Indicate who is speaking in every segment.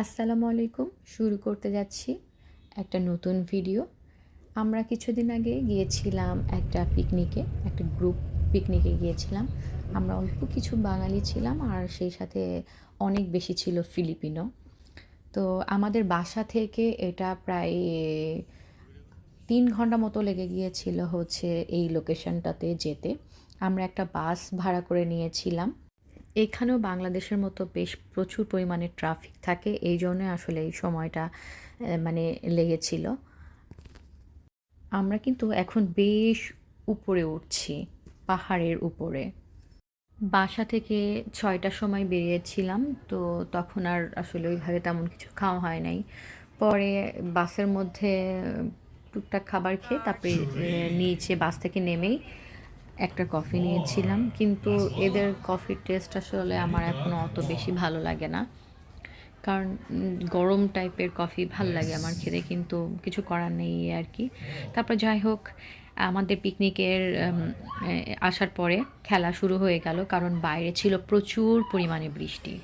Speaker 1: আসসালামু আলাইকুম। শুরু করতে যাচ্ছি একটা নতুন ভিডিও। আমরা কিছুদিন আগে গিয়েছিলাম একটা পিকনিকে, একটা গ্রুপ পিকনিকে গিয়েছিলাম। আমরা অল্প কিছু বাঙালি ছিলাম আর সেই সাথে অনেক বেশি ছিল ফিলিপিনো। তো আমাদের বাসা থেকে এটা প্রায় তিন ঘণ্টা মতো লেগে গিয়েছিল হচ্ছে এই লোকেশনটাতে যেতে। আমরা একটা বাস ভাড়া করে নিয়েছিলাম। এখানেও বাংলাদেশের মতো বেশ প্রচুর পরিমাণে ট্রাফিক থাকে, এই জন্য আসলে এই সময়টা মানে লেগেছিল। আমরা কিন্তু এখন বেশ উপরে উঠছি, পাহাড়ের উপরে। বাসা থেকে ছয়টার সময় বেরিয়েছিলাম, তো তখন আর আসলে ওইভাবে তেমন কিছু খাওয়া হয় নাই। পরে বাসের মধ্যে টুকটাক খাবার খেয়ে তারপরে নিচে বাস থেকে নেমেই একটা কফি নিয়েছিলাম। কিন্তু এদের কফির টেস্ট আসলে আমার এখনও অত বেশি ভালো লাগে না। কারণ গরম টাইপের কফি ভালো লাগে আমার খেতে কিন্তু কিছু করার নেই আর কি তারপর যাই হোক আমাদের পিকনিকের আসার পরে খেলা শুরু হয়ে গেল। কারণ বাইরে ছিল প্রচুর পরিমাণে বৃষ্টি।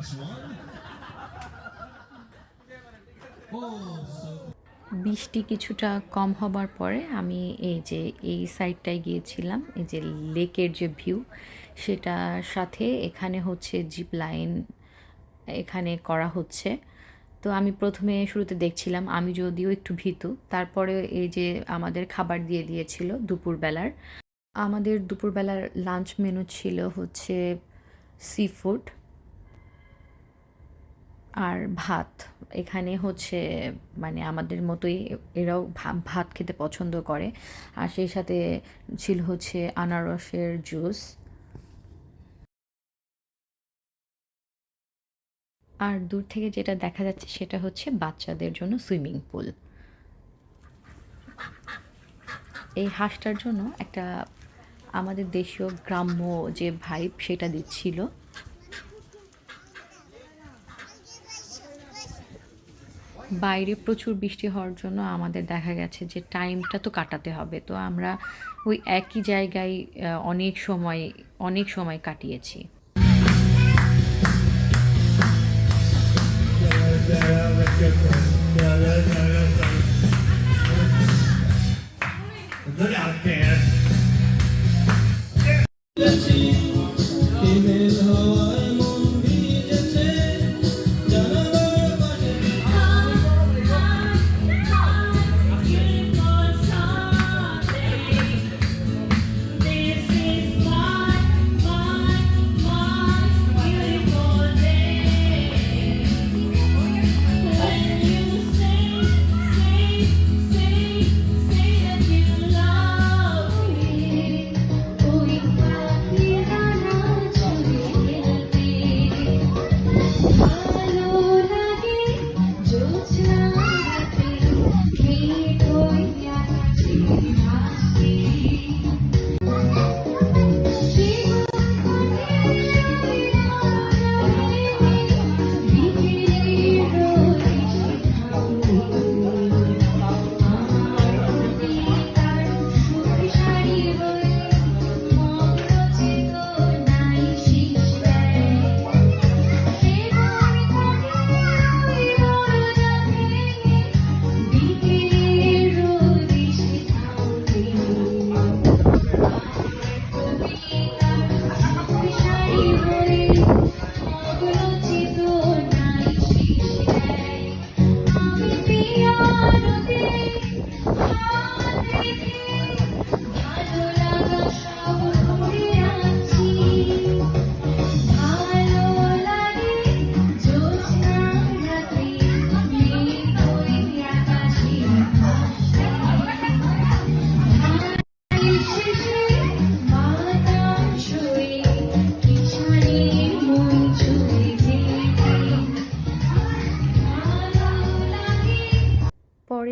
Speaker 1: বৃষ্টি কিছুটা কম হবার পরে আমি এই যে এই সাইডটায় গিয়েছিলাম, এই যে লেকের যে ভিউ, সেটার সাথে এখানে হচ্ছে জিপ লাইন এখানে করা হচ্ছে। তো আমি প্রথমে শুরুতে দেখছিলাম, আমি যদিও একটু ভীতু, তারপরে এই যে আমাদের খাবার দিয়ে দিয়েছিল দুপুরবেলার। আমাদের দুপুরবেলার লাঞ্চ মেনু ছিল হচ্ছে সি ফুড আর ভাত। এখানে হচ্ছে মানে আমাদের মতোই এরাও ভাত খেতে পছন্দ করে। আর সেই সাথে ছিল হচ্ছে আনারসের জুস। আর দূর থেকে যেটা দেখা যাচ্ছে সেটা হচ্ছে বাচ্চাদের জন্য সুইমিং পুল। এই হাঁসটার জন্য একটা আমাদের দেশীয় গ্রাম্য যে ভাইব সেটা দিচ্ছিল। বাইরে প্রচুর বৃষ্টি হওয়ার জন্য আমাদের দেখা গেছে যে টাইমটা তো কাটাতে হবে। তো আমরা ওই একই জায়গায় অনেক সময় অনেক সময় কাটিয়েছি।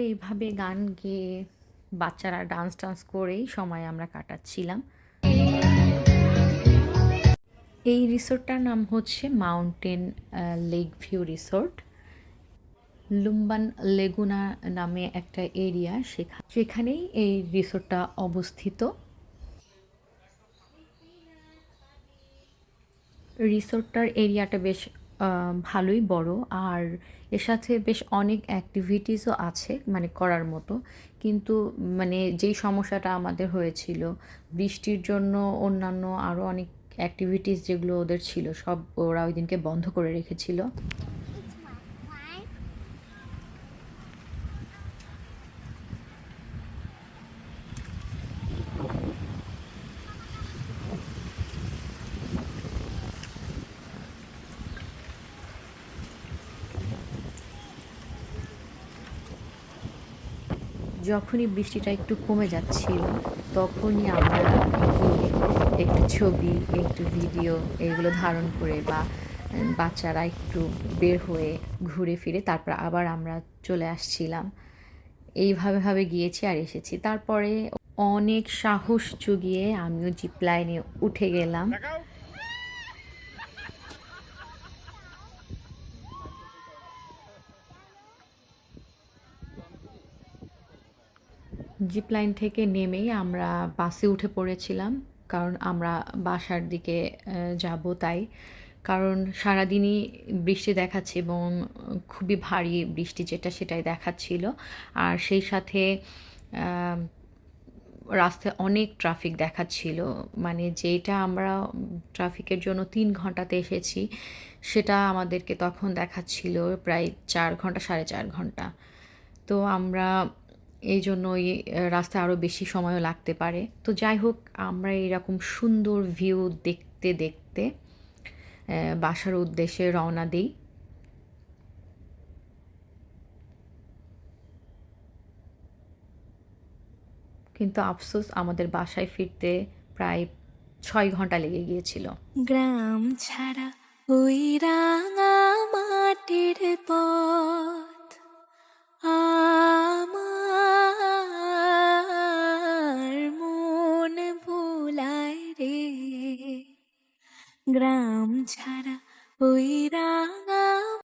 Speaker 1: এইভাবে গান গেয়ে বাচ্চারা ডান্স টান্স করেই সময় আমরা কাটাচ্ছিলাম। এই রিসোর্টটার নাম হচ্ছে mountain lake view resort. Lumban Laguna নামে একটা এরিয়া সেখা, সেখানেই এই রিসোর্টটা অবস্থিত। রিসোর্টটার এরিয়াটা বেশ ভালোই বড়। আর এর সাথে বেশ অনেক অ্যাক্টিভিটিসও আছে মানে করার মতো। কিন্তু মানে যেই সমস্যাটা আমাদের হয়েছিল, বৃষ্টির জন্য অন্যান্য আরও অনেক অ্যাক্টিভিটিস যেগুলো ওদের ছিল, সব ওরা ওই দিনকে বন্ধ করে রেখেছিল। যখনই বৃষ্টিটা একটু কমে যাচ্ছিল, তখনই আমরা একটু ছবি, একটু ভিডিও এগুলো ধারণ করে বা বাচ্চারা একটু বের হয়ে ঘুরে ফিরে তারপর আবার আমরা চলে আসছিলাম। এইভাবে ভাবে গিয়েছি আর এসেছি। তারপরে অনেক সাহস জুগিয়ে আমিও জিপ লাইনে উঠে গেলাম। জিপ লাইন থেকে নেমেই আমরা বাসে উঠে পড়েছিলাম, কারণ আমরা বাসার দিকে যাব তাই। কারণ সারাদিনই বৃষ্টি দেখাচ্ছে এবং খুবই ভারী বৃষ্টি যেটা সেটাই দেখাচ্ছিল। আর সেই সাথে রাস্তায় অনেক ট্রাফিক দেখাচ্ছিল। মানে যেটা আমরা ট্রাফিকের জন্য তিন ঘন্টাতে এসেছি, সেটা আমাদেরকে তখন দেখাচ্ছিল প্রায় চার ঘণ্টা, সাড়ে চার ঘণ্টা। তো আমরা এই জন্য জন্যই রাস্তায় আরও বেশি সময়ও লাগতে পারে। তো যাই হোক, আমরা এরকম সুন্দর ভিউ দেখতে দেখতে বাসার উদ্দেশ্যে রওনা দিই। কিন্তু আফসোস, আমাদের বাসায় ফিরতে প্রায় ছয় ঘণ্টা লেগে গিয়েছিল।
Speaker 2: গ্রাম ছাড়া ওই রাঙা মাটির পথ গ্রাম ছাড়া ওই রাঙা